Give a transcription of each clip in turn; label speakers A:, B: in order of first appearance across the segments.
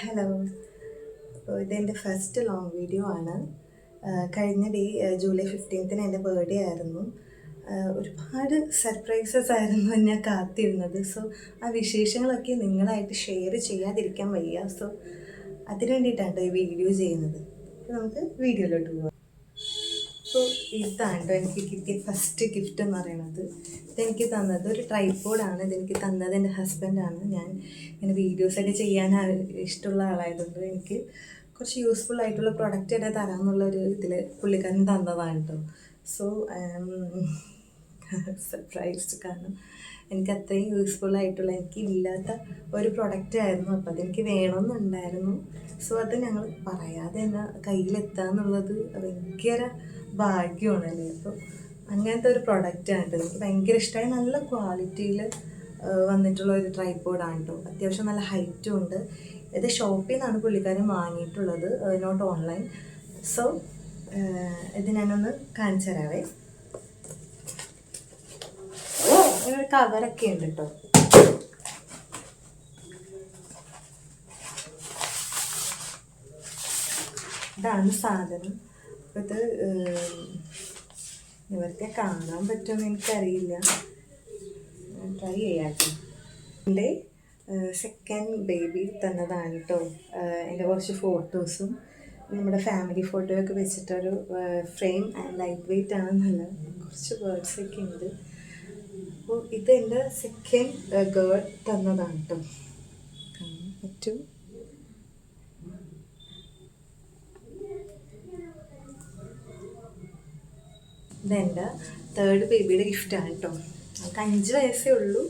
A: Hello അപ്പോൾ ഇതെന്റെ first long video ആണ്. കഴിഞ്ഞ ഡേ ജൂലൈ ഫിഫ്റ്റീൻത്തിന് എന്റെ ബർത്ത്ഡേ ആയിരുന്നു. ഒരുപാട് സർപ്രൈസസ് ആയിരുന്നു ഞാൻ കാത്തിരുന്നത്. സോ ആ വിശേഷങ്ങളൊക്കെ നിങ്ങളായിട്ട് ഷെയർ ചെയ്യാതിരിക്കാൻ വയ്യ. സോ അതിനു വേണ്ടിയിട്ടാണ് ഈ വീഡിയോ ചെയ്യുന്നത്. നമുക്ക് വീഡിയോയിലോട്ട് പോകാം അപ്പോൾ ഇതാണ് എനിക്ക് കിട്ടിയ ഫസ്റ്റ് ഗിഫ്റ്റ് എന്ന് പറയുന്നത്. ഇതെനിക്ക് തന്നത് ഒരു ട്രൈപോഡാണ് ഇതെനിക്ക് തന്നത് എന്റെ ഹസ്ബൻഡാണ് ഞാൻ ഇങ്ങനെ വീഡിയോസൊക്കെ ചെയ്യാൻ ഇഷ്ടമുള്ള ആളായതുകൊണ്ട് എനിക്ക് കുറച്ച് യൂസ്ഫുൾ ആയിട്ടുള്ള പ്രൊഡക്റ്റ് തന്നെ തരാമെന്നുള്ള ഒരു ഇതിൽ പുള്ളിക്കാരൻ തന്നതാണ് കേട്ടോ. സോ സർപ്രൈസ്ഡ് കാരണം എനിക്ക് അത്രയും യൂസ്ഫുൾ ആയിട്ടുള്ള എനിക്ക് ഇല്ലാത്ത ഒരു പ്രൊഡക്റ്റ് ആയിരുന്നു. അപ്പോൾ അതെനിക്ക് വേണമെന്നുണ്ടായിരുന്നു. സോ അത് ഞങ്ങൾ പറയാതെ തന്നെ കയ്യിലെത്താന്നുള്ളത് ഭയങ്കര ഭാഗ്യമാണല്ലേ? അപ്പോൾ അങ്ങനത്തെ ഒരു പ്രൊഡക്റ്റാണ് കേട്ടോ. എനിക്ക് ഭയങ്കര ഇഷ്ടമായി നല്ല ക്വാളിറ്റിയിൽ വന്നിട്ടുള്ള ഒരു ട്രൈപ്പോഡാണ് കേട്ടോ. അത്യാവശ്യം നല്ല ഹൈറ്റും ഉണ്ട്. ഇത് ഷോപ്പിൽ നിന്നാണ് പുള്ളിക്കാരൻ വാങ്ങിയിട്ടുള്ളത്. നോട്ട് ഓൺലൈൻ സോ ഇത് ഞാനൊന്ന് കാണിച്ചു തരാവേ ഒരു കവറൊക്കെ ഉണ്ട് കേട്ടോ ഇതാണ് സാധനം. ഇത് ഇവർക്ക് കാണാൻ പറ്റുമെന്ന് എനിക്കറിയില്ല. ട്രൈ ചെയ്യാട്ടോ. എന്റെ സെക്കൻഡ് ബേബി തന്നതാണ് കേട്ടോ എന്റെ കുറച്ച് ഫോട്ടോസും നമ്മുടെ ഫാമിലി ഫോട്ടോയൊക്കെ വെച്ചിട്ടൊരു ഫ്രെയിം ലൈറ്റ് വെയിറ്റ് ആണെന്നല്ല. കുറച്ച് വേർഡ്സൊക്കെ ഉണ്ട്. അപ്പോൾ ഇത് എന്റെ സെക്കൻഡ് ഗേൾ തന്നതാണ് കേട്ടോ കാണാൻ പറ്റും ഇതെന്റെ തേർഡ് ബേബിയുടെ ഗിഫ്റ്റാണ് കേട്ടോ നമുക്ക് അഞ്ച് വയസ്സേ ഉള്ളൂ.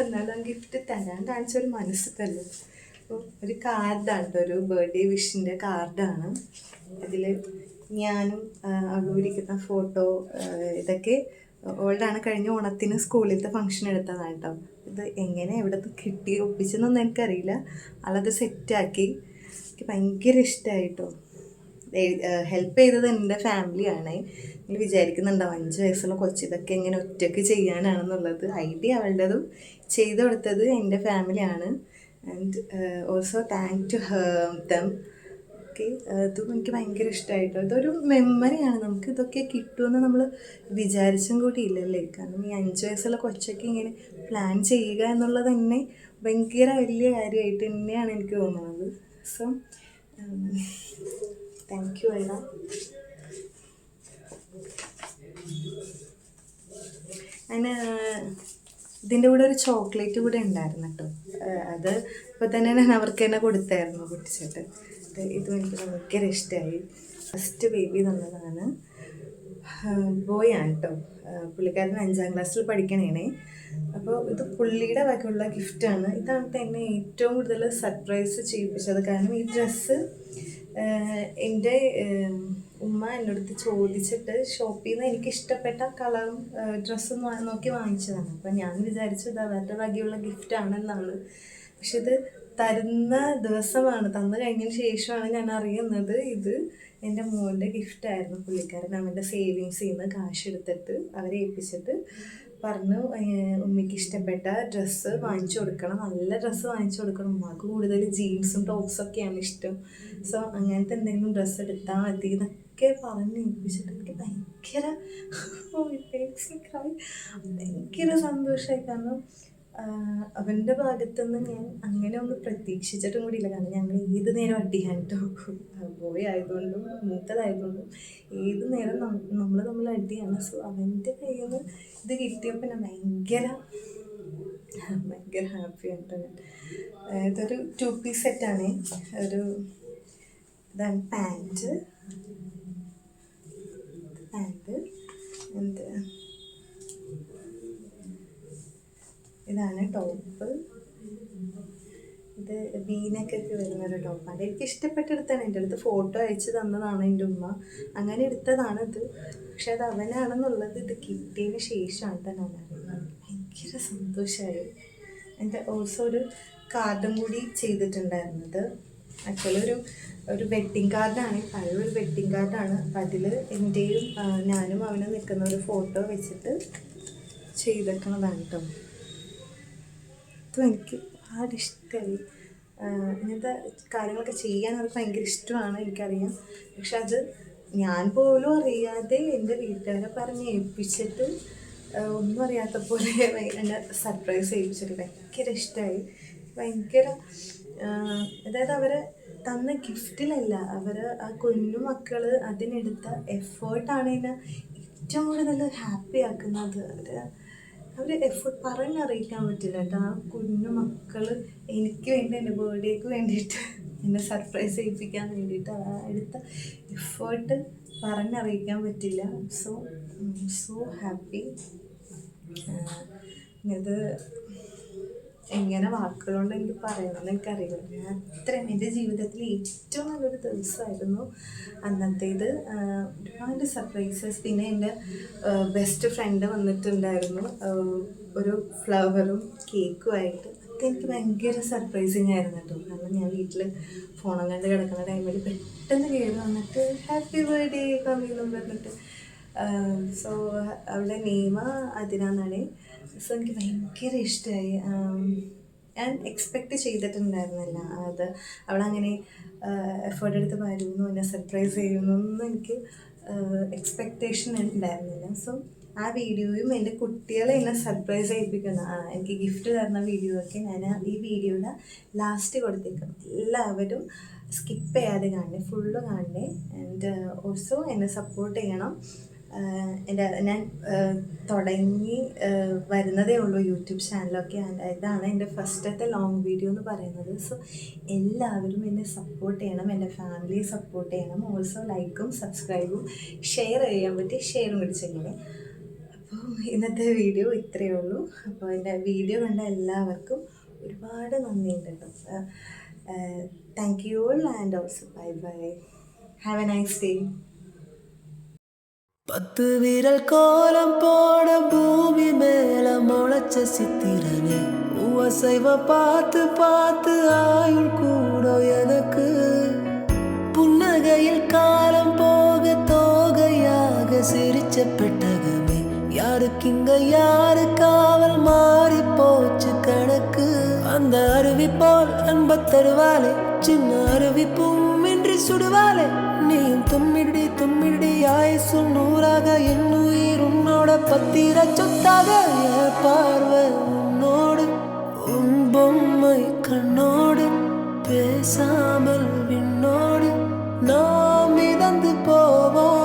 A: എന്നാലും ആ ഗിഫ്റ്റ് തരാൻ കാണിച്ചൊരു മനസ്സ് തല്ലോ അപ്പോൾ ഒരു കാർഡാണ് കേട്ടോ ഒരു ബർത്ത്ഡേ വിഷിന്റെ കാർഡാണ് അതിൽ ഞാനും അവളും ഇരിക്കുന്ന ഫോട്ടോ ഇതൊക്കെ ഓൾഡാണ് കഴിഞ്ഞ ഓണത്തിന് സ്കൂളിലത്തെ ഫംഗ്ഷൻ എടുത്തതാണ് കേട്ടോ ഇത് എങ്ങനെ എവിടെ കിട്ടി ഒപ്പിച്ചെന്നൊന്നും എനിക്കറിയില്ല. അല്ലത് സെറ്റാക്കി എനിക്ക് ഭയങ്കര ഇഷ്ടമായിട്ടോ ഹെൽപ്പ് ചെയ്തത് എന്റെ ഫാമിലിയാണ് നിങ്ങൾ വിചാരിക്കുന്നുണ്ടാവും അഞ്ച് വയസ്സുള്ള കൊച്ചു ഇതൊക്കെ എങ്ങനെ ഒറ്റയ്ക്ക് ചെയ്യാനാണെന്നുള്ളത്. ഐഡിയ അവളുടേതും ചെയ്തു കൊടുത്തത് എന്റെ ഫാമിലിയാണ് and also thank to them okay അതും എനിക്ക് ഭയങ്കര ഇഷ്ടമായിട്ടോ ഇതൊരു മെമ്മറിയാണ് നമുക്ക് ഇതൊക്കെ കിട്ടുമെന്ന് നമ്മൾ വിചാരിച്ചും കൂടി ഇല്ലല്ലേ കാരണം ഈ അഞ്ച് വയസ്സുള്ള കൊച്ചൊക്കെ ഇങ്ങനെ പ്ലാൻ ചെയ്യുക എന്നുള്ളത് തന്നെ ഭയങ്കര വലിയ കാര്യമായിട്ട് തന്നെയാണ് എനിക്ക് തോന്നുന്നത്. സോ താങ്ക് യു അല്ല അതിന് ഇതിന്റെ കൂടെ ഒരു ചോക്ലേറ്റ് കൂടെ ഉണ്ടായിരുന്നു കേട്ടോ. അത് ഇപ്പോൾ തന്നെ ഞാൻ അവർക്ക് തന്നെ കൊടുത്തായിരുന്നു പൊട്ടിച്ചിട്ട് ഇത് ഇതും എനിക്ക് ഭയങ്കര ഇഷ്ടമായി ഫസ്റ്റ് ബേബി തന്നതാണ്. ബോയ് ആണ് കേട്ടോ പുള്ളിക്കാരൻ അഞ്ചാം ക്ലാസ്സിൽ പഠിക്കണേണേ. അപ്പോൾ ഇത് പുള്ളിയുടെ വകയുള്ള ഗിഫ്റ്റാണ് ഇതാണ് എന്നെ ഏറ്റവും കൂടുതൽ സർപ്രൈസ് ചെയ്യിപ്പിച്ചത്. കാരണം ഈ ഡ്രസ്സ് എന്റെ ഉമ്മ എന്നോടത്ത് ചോദിച്ചിട്ട് ഷോപ്പിൽ നിന്ന് എനിക്ക് ഇഷ്ടപ്പെട്ട കളറും ഡ്രസ്സും നോക്കി വാങ്ങിച്ചതാണ്. അപ്പം ഞാൻ വിചാരിച്ചത് അവരുടെ വകയുള്ള ഗിഫ്റ്റാണെന്നാണ് പക്ഷെ ഇത് തരുന്ന ദിവസമാണ്. തന്നു കഴിഞ്ഞതിന് ശേഷമാണ് ഞാൻ അറിയുന്നത് ഇത് എന്റെ മോന്റെ ഗിഫ്റ്റായിരുന്നു പുള്ളിക്കാരൻ അവന്റെ സേവിങ്സിൽ നിന്ന് കാശ് എടുത്തിട്ട് അവരെ ഏൽപ്പിച്ചിട്ട് പറഞ്ഞു ഉമ്മയ്ക്ക് ഇഷ്ടപ്പെട്ട ഡ്രസ്സ് വാങ്ങിച്ചു കൊടുക്കണം. നല്ല ഡ്രസ്സ് വാങ്ങിച്ചു കൊടുക്കണം. ഉമ്മക്ക് കൂടുതൽ ജീൻസും ടോപ്സൊക്കെയാണ് ഇഷ്ടം. സോ അങ്ങനത്തെ എന്തെങ്കിലും ഡ്രസ്സ് എടുത്താൽ മതി എന്നൊക്കെ പറഞ്ഞ് ഏൽപ്പിച്ചിട്ട് എനിക്ക് ഭയങ്കര. ഭയങ്കര സന്തോഷമായി. കാരണം അവന്റെ ഭാഗത്തുനിന്ന് ഞാൻ അങ്ങനെ ഒന്നും പ്രതീക്ഷിച്ചിട്ടും കൂടിയില്ല. കാരണം ഞങ്ങൾ ഏത് നേരം അടിയാണ് കേട്ടോ ബോയ് ആയതുകൊണ്ടും മൂത്തതായതുകൊണ്ടും ഏത് നേരം നമ്മൾ തമ്മിൽ അടിയാണ്. സോ അവന്റെ കയ്യിൽ നിന്ന് ഇത് കിട്ടിയപ്പോൾ ഞാൻ ഭയങ്കര ഭയങ്കര ഹാപ്പി കേട്ടോ ഞാൻ. ഒരു ടു പീസ് സെറ്റാണ് ഒരു ഇതാണ് പാന്റ് ഇതാണ് ടോപ്പ്. ഇത് വീനക്കൊക്കെ വരുന്ന ഒരു ടോപ്പാണ്. എനിക്ക് ഇഷ്ടപ്പെട്ടെടുത്താണ് എന്റെ അടുത്ത്. ഫോട്ടോ അയച്ചു തന്നതാണ് എന്റെ ഉമ്മ. അങ്ങനെ എടുത്തതാണ് ഇത്. പക്ഷെ അത് അവനാണെന്നുള്ളത് ഇത് കിട്ടിയതിന് ശേഷമാണ് കേട്ടോ ഞാൻ ഭയങ്കര സന്തോഷമായി എന്റെ ഓൾസോ ഒരു കാർഡും കൂടി ചെയ്തിട്ടുണ്ടായിരുന്നത്. ആക്ച്വലി ഒരു ഒരു വെഡ്ഡിങ് കാർഡാണ്. പഴയ ഒരു വെഡ്ഡിങ് കാർഡാണ്. അപ്പം അതിൽ എന്റെയും ഞാനും അവനും നിൽക്കുന്ന ഒരു ഫോട്ടോ വെച്ചിട്ട് ചെയ്തേക്കണതാണ് കേട്ടോ. ഇതും എനിക്ക് ഒരുപാട് ഇഷ്ടമായി. ഇങ്ങനത്തെ കാര്യങ്ങളൊക്കെ ചെയ്യാൻ അവർക്ക് ഭയങ്കര ഇഷ്ടമാണ് എനിക്കറിയാം. പക്ഷെ അത് ഞാൻ പോലും അറിയാതെ എന്റെ വീട്ടുകാരെ പറഞ്ഞ് ഏൽപ്പിച്ചിട്ട് ഒന്നും അറിയാത്ത പോലെ എന്നെ സർപ്രൈസ് ചെയ്യിപ്പിച്ചിട്ട് ഭയങ്കര ഇഷ്ടമായി. ഭയങ്കര അതായത് അവർ തന്ന ഗിഫ്റ്റിലല്ല അവർ ആ കുഞ്ഞു മക്കൾ അതിനെടുത്ത എഫേർട്ടാണ് എന്നെ ഏറ്റവും കൂടുതൽ ഹാപ്പി ആക്കുന്നത്. അവർ അവർ എഫേർട്ട് പറഞ്ഞറിയിക്കാൻ പറ്റില്ല. കേട്ടോ ആ കുഞ്ഞു മക്കൾ എനിക്ക് വേണ്ടി എന്റെ ബർത്ത്ഡേക്ക് വേണ്ടിയിട്ട് എന്നെ സർപ്രൈസ് ചെയ്യിപ്പിക്കാൻ വേണ്ടിയിട്ട് ആ എടുത്ത എഫേർട്ട് പറഞ്ഞറിയിക്കാൻ പറ്റില്ല. സോ സോ ഹാപ്പി ഇത് എങ്ങനെ വാക്കുകളുകൊണ്ട് എനിക്ക് പറയണമെന്ന് എനിക്കറിയില്ല. ഞാൻ അത്രയും എന്റെ ജീവിതത്തിൽ ഏറ്റവും നല്ലൊരു ദിവസമായിരുന്നു അന്നത്തേത്. ഒരുപാട് സർപ്രൈസസ് പിന്നെ എന്റെ ബെസ്റ്റ് ഫ്രണ്ട് വന്നിട്ടുണ്ടായിരുന്നു. ഒരു ഫ്ലവറും കേക്കും ആയിട്ട്. അതൊക്കെ എനിക്ക് ഭയങ്കര സർപ്രൈസിങ് ആയിരുന്നു കേട്ടോ. കാരണം ഞാൻ വീട്ടിൽ ഫോണും കണ്ട് കിടക്കുന്ന ടൈമിൽ പെട്ടെന്ന് കയറി വന്നിട്ട് ഹാപ്പി ബർത്ത്ഡേ കമ്മിന്നും പറഞ്ഞിട്ട്. സോ അവളുടെ നെയ്മ അതിനാന്നാണ്. സോ എനിക്ക് ഭയങ്കര ഇഷ്ടമായി ഞാൻ എക്സ്പെക്റ്റ് ചെയ്തിട്ടുണ്ടായിരുന്നില്ല. അത് അവളങ്ങനെ എഫേർട്ട് എടുത്ത് വരുന്നു എന്നെ സർപ്രൈസ് ചെയ്യുന്നു ഒന്നും എനിക്ക് എക്സ്പെക്റ്റേഷൻ ഉണ്ടായിരുന്നില്ല. സോ ആ വീഡിയോയും എന്റെ കുട്ടികളെ എന്നെ സർപ്രൈസ് ചെയ്യിപ്പിക്കുന്ന. എനിക്ക് ഗിഫ്റ്റ് തരുന്ന വീഡിയോ ഒക്കെ ഞാൻ ഈ വീഡിയോയുടെ ലാസ്റ്റ് കൊടുത്തേക്കും. എല്ലാവരും സ്കിപ്പ് ചെയ്യാതെ കാണണേ ഫുള്ള് കാണണേ. ആൻഡ് ഓൾസോ എന്നെ സപ്പോർട്ട് ചെയ്യണം. എന്റെ ഞാൻ തുടങ്ങി വരുന്നതേ ഉള്ളൂ യൂട്യൂബ് ചാനലൊക്കെ. ഇതാണ് എന്റെ ഫസ്റ്റത്തെ ലോങ് വീഡിയോ എന്ന് പറയുന്നത്. സോ എല്ലാവരും എന്നെ സപ്പോർട്ട് ചെയ്യണം എന്റെ ഫാമിലിയെ സപ്പോർട്ട് ചെയ്യണം. ഓൾസോ ലൈക്കും സബ്സ്ക്രൈബും ഷെയർ ചെയ്യാൻ പറ്റി ഷെയറും കൂടി അപ്പോൾ ഇന്നത്തെ വീഡിയോ ഇത്രയേ ഉള്ളൂ. അപ്പോൾ എന്റെ വീഡിയോ കണ്ട എല്ലാവർക്കും ഒരുപാട് നന്ദിയുണ്ട് കേട്ടോ. Thank you all and also bye bye have a nice day
B: பத்து விரல் கோலம் போட பூமி மேல முளைச்ச சித்திரனே உவசைவ பார்த்து பார்த்து ஆயுள் கூட எனக்கு. புன்னகையில் காலம் போக தோகையாக சிரிச்ச பெட்டகமே. யாருக்குங்க யாரு காவல் மாறி போச்சு கணக்கு. அந்த அருவி போல் அன்ப தருவாளே சின்ன அருவி பூமின்றி சுடுவாளே. நீயும் தும்மிடி தும்மிடி ஆயுசும் நூறாக என் உயிர் உன்னோட பத்திர சொத்தாக பார்வை உன்னோடு உன் பொம்மை கண்ணோடு பேசாமல் விண்ணோடு நாம் மிதந்து போவோம்.